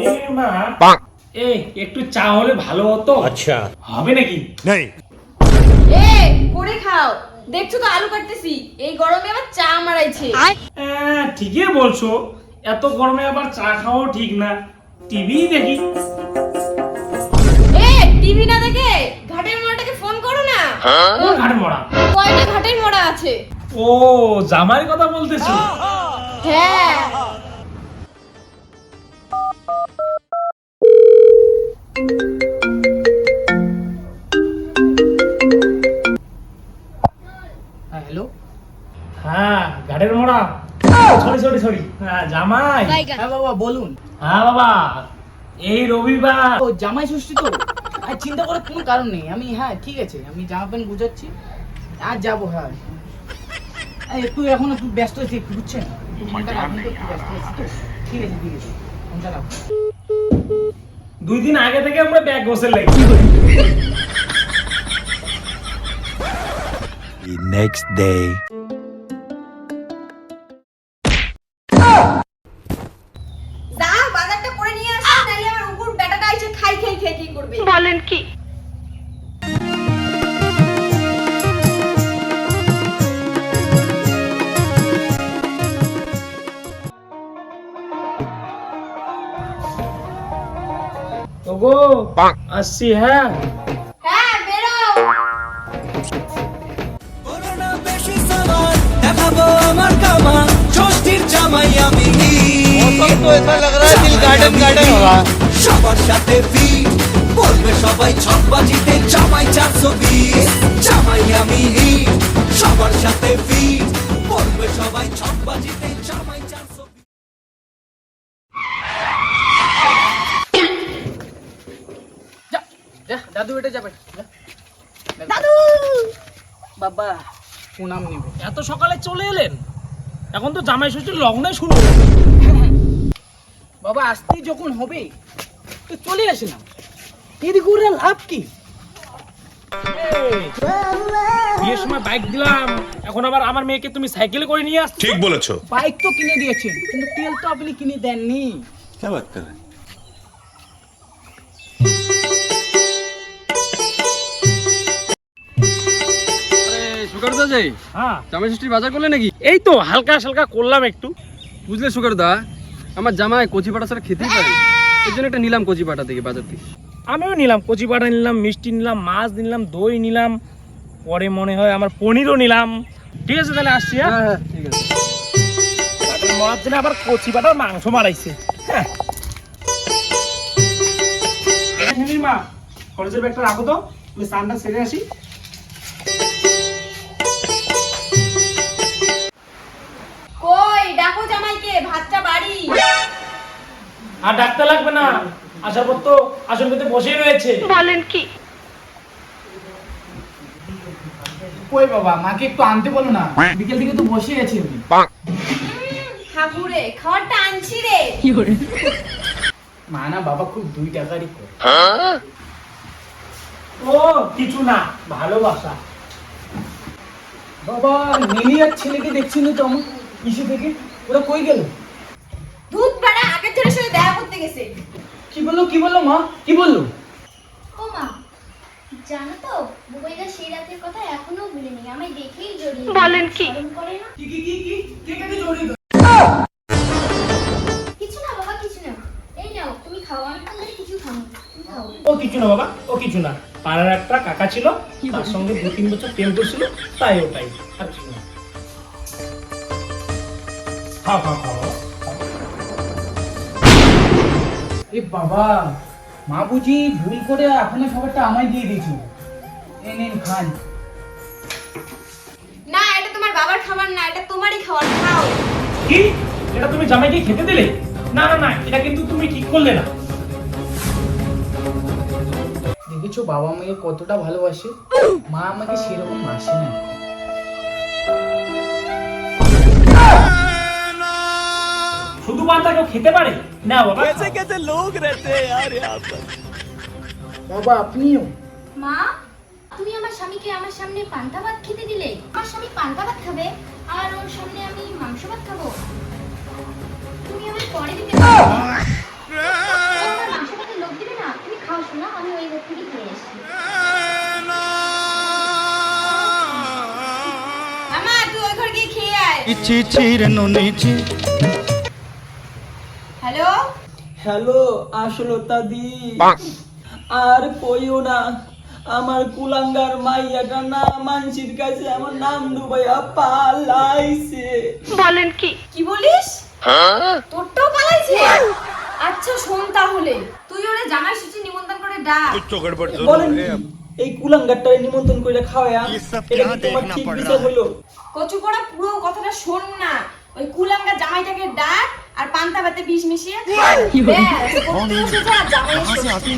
নির্মা এই একটু চা হলে ভালো হতো? আচ্ছা। হবে নাকি? নেই। এ করে খাও। দেখছ তো আলু কাটতেছি। এই গরমে আবার চা মারাইছে। ঠিকই বলছো। এত গরমে আবার চা খাওয়া ঠিক না। টিভি দেখি। এ টিভি না দেখে ঘাটের মোড়াটাকে ফোন করো না। হ্যাঁ? কোন ঘাটের মোড়া? কয়টা ঘাটের মোড়া আছে? ও জামাই কথা বলতেছো? হ্যাঁ। হ্যালো হ্যাঁ ঘাটের মরা সরি সরি সরি। হ্যাঁ জামাই। হ্যাঁ বাবা বলুন। হ্যাঁ বাবা এই রবিবার। ও জামাই ষষ্ঠী তো? আর চিন্তা করার কোনো কারণ নেই। আমি হ্যাঁ ঠিক আছে। আমি জামা প্যান্ট গুজাচ্ছি আর যাব হ্যাঁ। এই একটু এখন একটু ব্যস্ত আছি একটু বুঝছেন? একটু ফোনটা রাখুন একটু ব্যস্ত আছি তো। ঠিক আছে ঠিক আছে। ফোনটা রাখুন। দুই দিন আগে থেকে আমরা ব্যাগ গোসল লাগছি। The next day. যা বাজারটা করে নিয়ে আসো নাইলে আমার উপর বেটাটা এসে খাই খাই খেয়ে কি করবে। বলেন কি? ওগো আসছি হ্যাঁ।, হ্যাঁ সবার সাথে বলবে সবাই ছপাজিতে জামাই সবার সাথে বলবে সবাই ছপাজিতে দাদু এটা যাবে। দাদু। বাবা প্রণাম নিব। এত সকালে চলে এলেন? এখন তো জামাই ষষ্ঠীর লগ্নে শুরু বাবা আসতেই যখন হবে তো চলে আসলাম। দেরি করে লাভ কি? বিয়ের সময় বাইক দিলাম। এখন আবার আমার মেয়েকে তুমি সাইকেল করে নিয়ে আসছো। ঠিক বলেছ। বাইক তো কিনে দিয়েছেন কিন্তু তেল তো আপনি কিনে দেননি। কে সুকারদা যাই? হ্যাঁ। জামাই ষষ্ঠীর বাজার করলে নাকি? এই তো হালকা হালকা করলাম একটু। বুঝলে সুকারদা আমার জামাই কচি পাটা ছাড়া খেতেই পারে। এর জন্য একটা নিলাম কচি পাটা থেকে বাজার থেকে। আমিও নিলাম কচি পাটা নিলাম মিষ্টি নিলাম মাছ নিলাম দই নিলাম পরে মনে হয় আমার পনিরও নিলাম। ঠিক আছে তাহলে আসছি হ্যাঁ? হ্যাঁ হ্যাঁ ঠিক আছে। তারপরে জন্য আবার কচি পাটার মাংস মারাইছে। হ্যাঁ। মা কলেজের ব্যাগটা রাখো তো আমি স্নানটা সেরে আসি। ডাকো জামাইকে ভাতটা বাড়ি। আর ডাকতে লাগবে না। আসার পর তো আসন পেতে বসেই রয়েছে। বলেন কি? কই বাবা মাকে একটু আনতে বলো না। বিকেল থেকে তো বসে আছি আমি। হাগুরে খাবারটা আনছি রে। মা না বাবা খুব দুই টাকারই করে। ও কিছু না ভালোবাসা। বাবা মিলি আর ছেলেকে দেখছি না তো আমার ইসে থেকে? ওরা কই গেল? দুধ পাড়া আগের ছেলের সাথে দেখা করতে গেছে। কি বলল কি বলল মা? কি বলল? ও মা জানো তো বুবাইদা সেই রাতের কথা এখনও ভুলিনি। আমায় দেখেই জড়িয়ে বলেন কি? করে না? কি কি কি কি? কে কাকে জড়িয়ে কিছু না বাবা কিছু না। এই নাও তুমি খাও আমি তোমাদের কিছু খাব তুমি ও কিছু না বাবা ও কিছু না। পাড়ার একটা কাকা ছিল তার সঙ্গে দু তিন বছর প্রেম করছিল তাই ওটাই। আর কিছু না। এ বাবা মা বুঝি ভুল করে আপনার খাবারটা আমায় দিয়ে এই নিন খান। না এটা তোমার বাবার খাবার না এটা তোমারই খাবার খাও। কি? এটা তুমি জামাইকে খেতে দিলে? না না না এটা কিন্তু তুমি ঠিক করলে না। দেখেছ বাবা আমাকে কতটা ভালোবাসে? মা আমাকে সেরকম বাসে না। পান্তা কেউ খেতে পারে? না বাবা। कैसे कैसे लोग रहते हैं বাবা আপনিও? মা তুমি আমার স্বামীকে আমার সামনে পান্তা ভাত খেতে দিলে? আমার স্বামী পান্তা ভাত খাবে আর ওর সামনে আমি মাংস ভাত খাব। তুমি আমার পরে দিতে পারো। মাংস ভাতে লোক দিবে না? তুমি খাও শোনা আমি ওই ঘর থেকে খেয়ে আসি আমার তুই নুনি চির হ্যালো আসলতা দি আর কইও না আমার কুলাঙ্গার মাইয়াটা না মানসির কাছে আমার নাম ডুবাইয়া পালাইছে। কি? বলিস? তোরটাও পালাইছে? আচ্ছা শোন তাহলে। তুই ওরে জামাই সুচি নিমন্ত্রণ করে ডাক। বলেন কি? এই কুলাঙ্গারটা নিমন্ত্রণ করে খাওয়া এটা কি তোমার ঠিক বিচার হইল? কচু করা পুরো কথাটা শোন না। ওই কুলাঙ্গা জামাইটাকে ডাক আর পান্তা ভাতে বিষ মিশিয়ে। ব্যাস, জামাইয়ের ষষ্ঠী।